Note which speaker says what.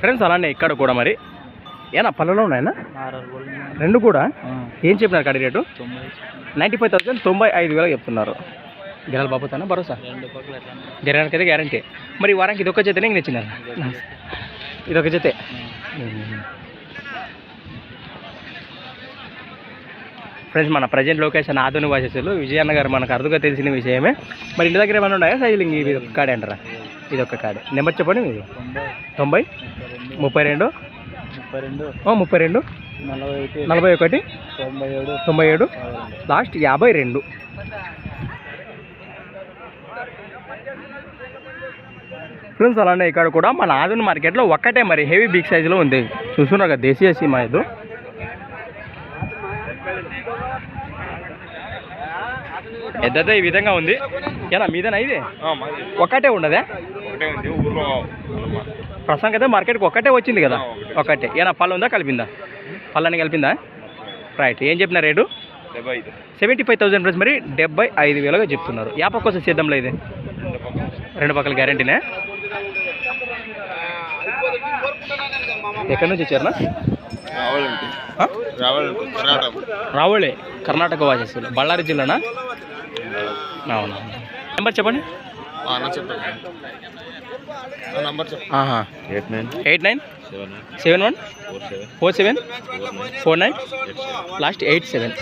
Speaker 1: Friends అలానే ఇక్కడ కూడా మరి. ఏనా పళ్ళలో ఉన్నాయన్నా రెండు కూడా? ఏం చెప్పినారు కడి రేటు? నైంటీ ఫైవ్ థౌసండ్ తొంభై ఐదు వేలకు చెప్తున్నారు. గిరాల బాబుతానా భరోసా?
Speaker 2: రెండు పక్కల ఎట్లా
Speaker 1: జరగడానికి అయితే గ్యారంటీ మరి వారానికి ఇదొక జతనే నచ్చిందా ఇదొక జతే ఫ్రెండ్స్ మన ప్రజెంట్ లొకేషన్ ఆధునిక వాసేసులు. విజయన్న గారు మనకు అరుదుగా తెలిసిన విషయమే. మరి ఇంటి దగ్గర ఏమైనా ఉన్నాయా సైజిలింగ్? ఇది ఒక కాడే అంటారా? ఇది ఒక కాడే. నెంబర్ చెప్పండి మీది.
Speaker 2: తొంభై. ముప్పై రెండు.
Speaker 1: ముప్పై రెండు.
Speaker 2: నలభై ఒకటి. తొంభై ఏడు.
Speaker 1: లాస్ట్ యాభై రెండు. ఫ్రెండ్స్ అలానే ఇక్కడ కూడా మన ఆధునిక మార్కెట్లో ఒక్కటే మరి హెవీ బిగ్ సైజులో ఉంది. చూస్తున్నారు కదా దేశీయ సీమ ఇది. పెద్దదే ఈ విధంగా ఉంది. ఏనా మీదేనా ఇది? ఉండదే?
Speaker 3: ఒకటే ఊర్లో
Speaker 1: ప్రస్తుతానికి అయితే మార్కెట్కి ఒక్కటే వచ్చింది కదా? ఒక్కటే. ఏనా పళ్ళు ఉందా కలిపిందా? పళ్ళని కలిపిందా? రైట్. ఏం చెప్పిన rate? Seventy five thousand plus మరి డెబ్బై ఐదు వేలుగా చెప్తున్నారు. యాప కోసం సిద్ధంలో ఇది. రెండు పక్కల గ్యారంటీనే? ఎక్కడి నుంచి వచ్చారనా
Speaker 3: రావాలంటే. కర్ణాటక.
Speaker 1: రావులే కర్ణాటక వాసేసులు బళ్ళారి జిల్లానా? అవునా. నెంబర్ చెప్పండి.
Speaker 3: Eight nine.
Speaker 1: Eight nine?
Speaker 3: Seven
Speaker 1: one?
Speaker 3: Four seven.
Speaker 1: Four seven?
Speaker 3: Four nine.
Speaker 1: Last eight seven.